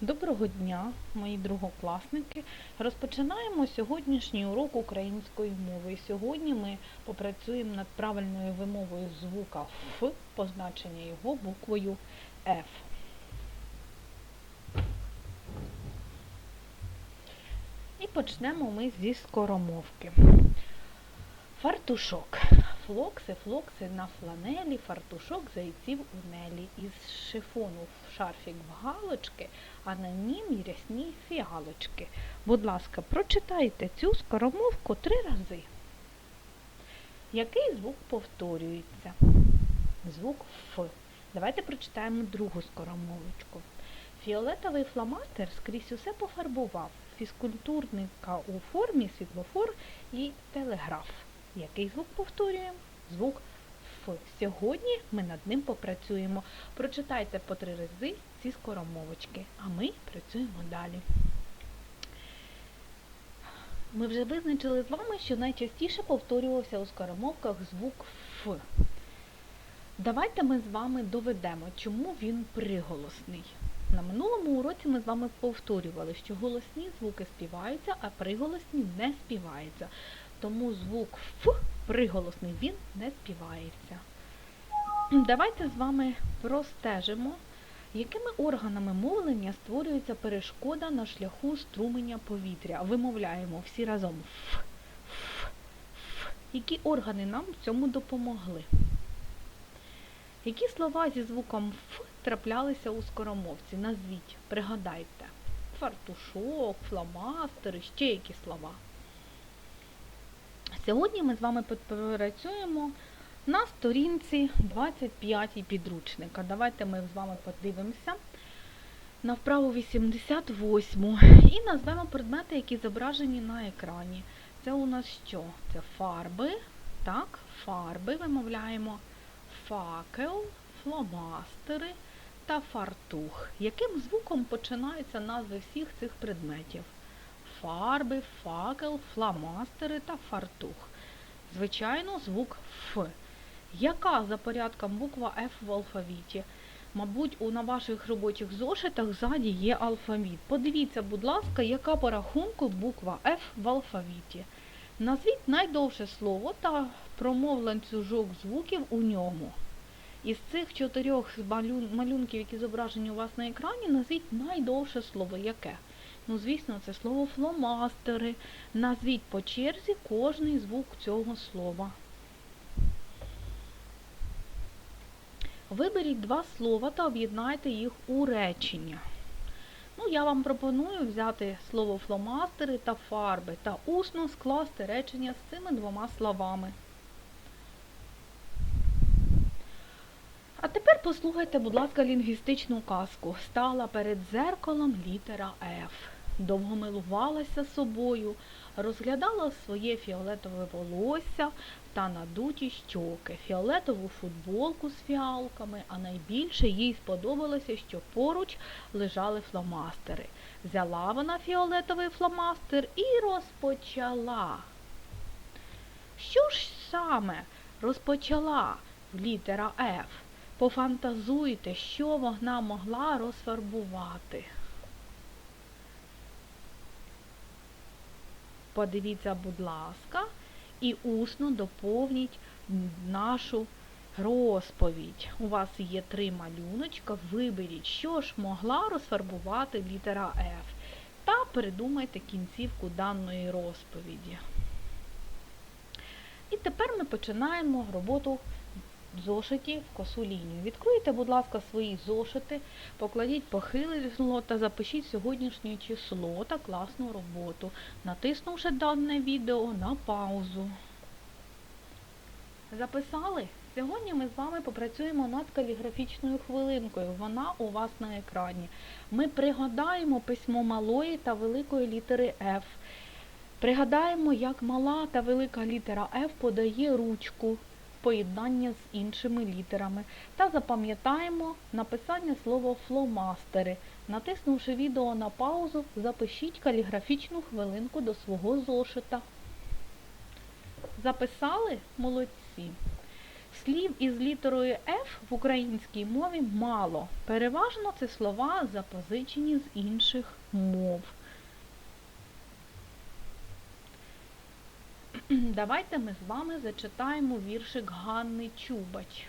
Доброго дня, мої другокласники. Розпочинаємо сьогоднішній урок української мови. Сьогодні ми попрацюємо над правильною вимовою звука Ф, позначення його буквою Ф. І почнемо ми зі скоромовки. Фартушок. Флокси, флокси на фланелі, фартушок зайців у нелі. Із шифону в шарфік в галочки, а на нім рясні фіалочки. Будь ласка, прочитайте цю скоромовку три рази. Який звук повторюється? Звук Ф. Давайте прочитаємо другу скоромовочку. Фіолетовий фломастер скрізь усе пофарбував. Фізкультурника у формі світлофор і телеграф. Який звук повторюємо? Звук Ф. Сьогодні ми над ним попрацюємо. Прочитайте по три рази ці скоромовочки, а ми працюємо далі. Ми вже визначили з вами, що найчастіше повторювався у скоромовках звук Ф. Давайте ми з вами доведемо, чому він приголосний. На минулому уроці ми з вами повторювали, що голосні звуки співаються, а приголосні не співаються. Тому звук Ф приголосний він не співається. Давайте з вами простежимо, якими органами мовлення створюється перешкода на шляху струменя повітря. Вимовляємо всі разом Ф, Ф, Ф. Які органи нам в цьому допомогли? Які слова зі звуком Ф траплялися у скоромовці? Назвіть, пригадайте. Фартушок, фломастери, ще які слова. Сьогодні ми з вами попрацюємо на сторінці 25 підручника. Давайте ми з вами подивимося на вправу 88 і назвемо предмети, які зображені на екрані. Це у нас що? Це фарби. Так, фарби вимовляємо факел, фломастери та фартух. Яким звуком починаються назви всіх цих предметів? Фарби, факел, фломастери та фартух. Звичайно, звук Ф. Яка за порядком буква Ф в алфавіті? Мабуть, у на ваших робочих зошитах ззаді є алфавіт. Подивіться, будь ласка, яка по рахунку буква Ф в алфавіті. Назвіть найдовше слово та промов ланцюжок звуків у ньому. Із цих чотирьох малюнків, які зображені у вас на екрані, назвіть найдовше слово яке. Ну, звісно, це слово фломастери. Назвіть по черзі кожний звук цього слова. Виберіть два слова та об'єднайте їх у речення. Ну, я вам пропоную взяти слово фломастери та фарби та усно скласти речення з цими двома словами. А тепер послухайте, будь ласка, лінгвістичну казку. Стала перед дзеркалом літера Ф. Довго милувалася собою, розглядала своє фіолетове волосся та надуті щоки, фіолетову футболку з фіалками, а найбільше їй сподобалося, що поруч лежали фломастери. Взяла вона фіолетовий фломастер і розпочала. Що ж саме розпочала літера Ф? Пофантазуйте, що вона могла розфарбувати. Подивіться, будь ласка, і усно доповніть нашу розповідь. У вас є три малюночка. Виберіть, що ж могла розфарбувати літера F. Та придумайте кінцівку даної розповіді. І тепер ми починаємо роботу зошиті в косу лінію. Відкрийте, будь ласка, свої зошити, покладіть похилило та запишіть сьогоднішнє число та класну роботу, натиснувши дане відео на паузу. Записали? Сьогодні ми з вами попрацюємо над каліграфічною хвилинкою. Вона у вас на екрані. Ми пригадаємо письмо малої та великої літери F. Пригадаємо, як мала та велика літера F подає ручку поєднання з іншими літерами. Та запам'ятаємо написання слова фломастери. Натиснувши відео на паузу, запишіть каліграфічну хвилинку до свого зошита. Записали? Молодці. Слів із літерою F в українській мові мало. Переважно це слова запозичені з інших мов. Давайте ми з вами зачитаємо віршик Ганни Чубач.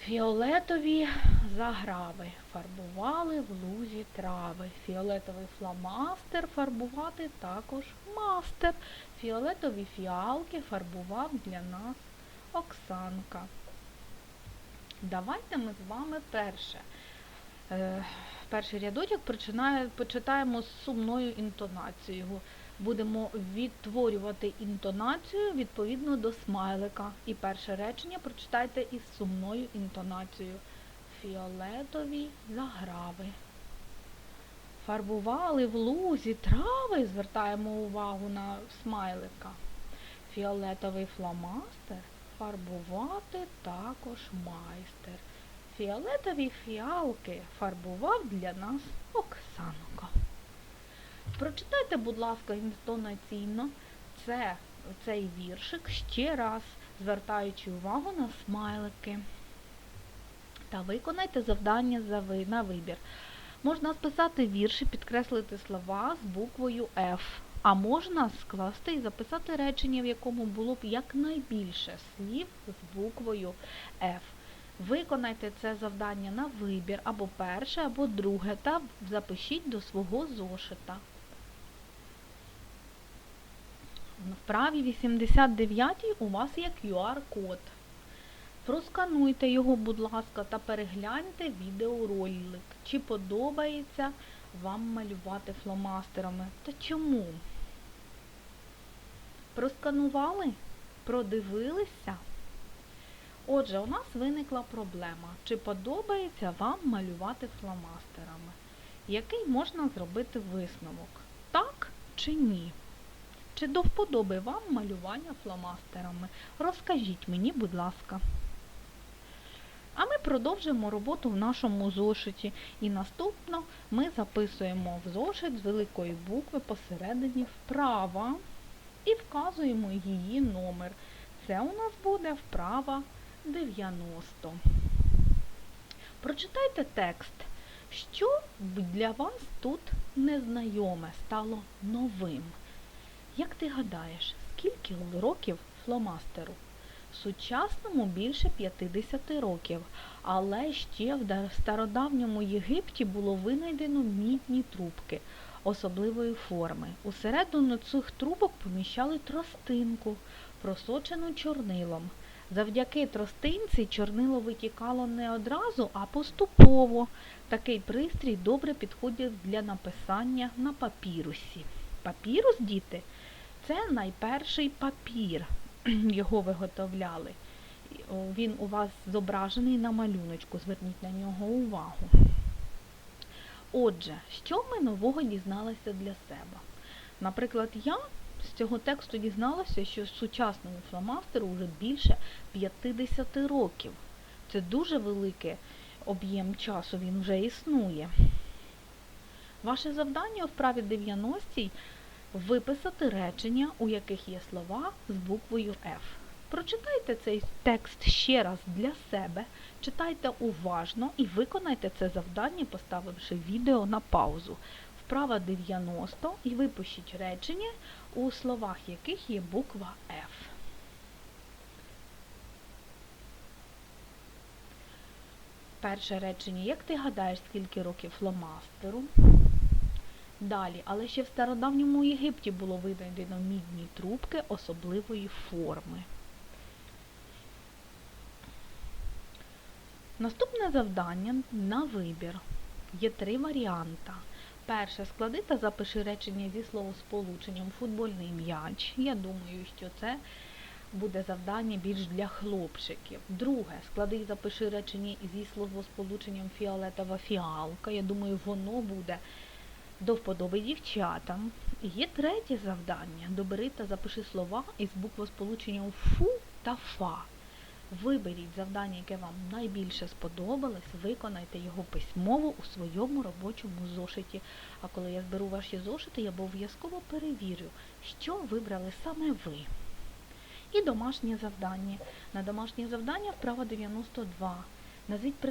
Фіолетові заграви фарбували в лузі трави. Фіолетовий фломастер фарбувати також мастер. Фіолетові фіалки фарбував для нас Оксанка. Давайте ми з вами перше. Е, перший рядочок почитаємо з сумною інтонацією. Будемо відтворювати інтонацію відповідно до смайлика. І перше речення прочитайте із сумною інтонацією. Фіолетові заграви. Фарбували в лузі трави, звертаємо увагу на смайлика. Фіолетовий фломастер фарбувати також майстер. Фіолетові фіалки фарбував для нас Оксанко. Прочитайте, будь ласка, інтонаційно це, цей віршик ще раз, звертаючи увагу на смайлики. Та виконайте завдання за ви, на вибір. Можна списати вірші, підкреслити слова з буквою F, а можна скласти і записати речення, в якому було б якнайбільше слів з буквою F. Виконайте це завдання на вибір або перше, або друге, та запишіть до свого зошита. В вправі 89 у вас є QR-код. Проскануйте його, будь ласка, та перегляньте відеоролик. Чи подобається вам малювати фломастерами? Та чому? Просканували? Продивилися? Отже, у нас виникла проблема. Чи подобається вам малювати фломастерами? Який можна зробити висновок? Так чи ні? Чи до вподоби вам малювання фломастерами? Розкажіть мені, будь ласка. А ми продовжимо роботу в нашому зошиті. І наступно ми записуємо в зошит з великої букви посередині вправа і вказуємо її номер. Це у нас буде вправа 90. Прочитайте текст. Що для вас тут незнайоме стало новим? Як ти гадаєш, скільки років фломастеру? Сучасному більше 50 років, але ще в стародавньому Єгипті було винайдено мідні трубки особливої форми. Усередину цих трубок поміщали тростинку, просочену чорнилом. Завдяки тростинці чорнило витікало не одразу, а поступово. Такий пристрій добре підходить для написання на папірусі. Папірус, діти, це найперший папір. Його виготовляли. Він у вас зображений на малюночку, зверніть на нього увагу. Отже, що ми нового дізналися для себе? Наприклад, я з цього тексту дізналася, що сучасному фломастеру вже більше 50 років. Це дуже великий об'єм часу, він вже існує. Ваше завдання у вправі 90 виписати речення, у яких є слова з буквою F. Прочитайте цей текст ще раз для себе, читайте уважно і виконайте це завдання, поставивши відео на паузу. Вправа 90 і випишіть речення, у словах яких є буква F. Перше речення. Як ти гадаєш, скільки років фломастеру? Далі, але ще в стародавньому Єгипті було винайдено мідні трубки особливої форми. Наступне завдання на вибір. Є три варіанти. Перше, склади та запиши речення зі словосполученням футбольний м'яч. Я думаю, що це буде завдання більш для хлопчиків. Друге, склади і запиши речення зі словосполученням фіолетова фіалка. Я думаю, воно буде до вподоби дівчатам. Є третє завдання. Добери та запиши слова із буквосполученням фу та фа. Виберіть завдання, яке вам найбільше сподобалось, виконайте його письмово у своєму робочому зошиті. А коли я зберу ваші зошити, я обов'язково перевірю, що вибрали саме ви. І домашнє завдання. На домашнє завдання вправа 92. Назвіть